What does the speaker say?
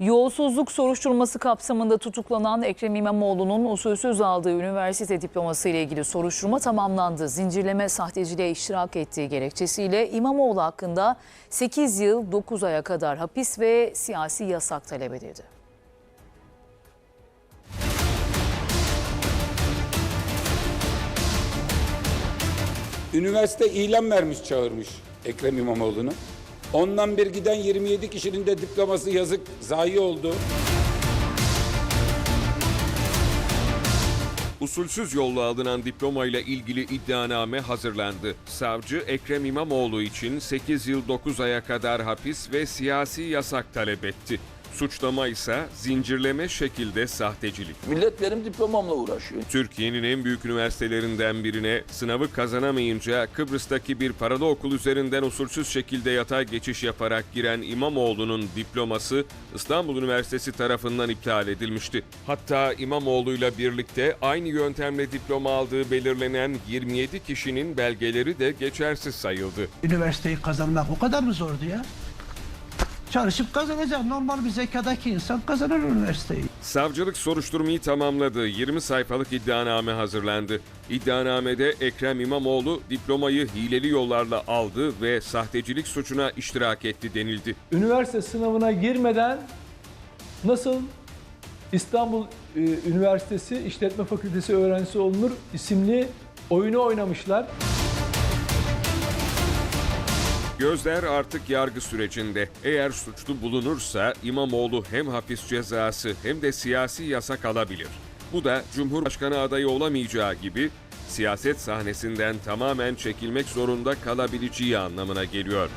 Yolsuzluk soruşturması kapsamında tutuklanan Ekrem İmamoğlu'nun usulsüz aldığı üniversite diploması ile ilgili soruşturma tamamlandı. Zincirleme sahteciliğe iştirak ettiği gerekçesiyle İmamoğlu hakkında 8 yıl 9 aya kadar hapis ve siyasi yasak talep edildi. Üniversite ilan vermiş çağırmış Ekrem İmamoğlu'nu. Ondan bir giden 27 kişinin de diploması yazık zayi oldu. Usulsüz yolla alınan diplomayla ilgili iddianame hazırlandı. Savcı Ekrem İmamoğlu için 8 yıl 9 aya kadar hapis ve siyasi yasak talep etti. Suçlama ise zincirleme şekilde sahtecilik. Millet benim diplomamla uğraşıyor. Türkiye'nin en büyük üniversitelerinden birine sınavı kazanamayınca Kıbrıs'taki bir paralı okul üzerinden usulsüz şekilde yatay geçiş yaparak giren İmamoğlu'nun diploması İstanbul Üniversitesi tarafından iptal edilmişti. Hatta İmamoğlu'yla birlikte aynı yöntemle diploma aldığı belirlenen 27 kişinin belgeleri de geçersiz sayıldı. Üniversiteyi kazanmak o kadar mı zordu ya? Çalışıp kazanacak. Normal bir zekadaki insan kazanır üniversiteyi. Savcılık soruşturmayı tamamladı. 20 sayfalık iddianame hazırlandı. İddianamede Ekrem İmamoğlu diplomayı hileli yollarla aldı ve sahtecilik suçuna iştirak etti denildi. üniversite sınavına girmeden nasıl İstanbul e, Üniversitesi İşletme Fakültesi öğrencisi olunur isimli oyunu oynamışlar. Gözler artık yargı sürecinde. Eğer suçlu bulunursa İmamoğlu hem hapis cezası hem de siyasi yasak alabilir. Bu da Cumhurbaşkanı adayı olamayacağı gibi siyaset sahnesinden tamamen çekilmek zorunda kalabileceği anlamına geliyor.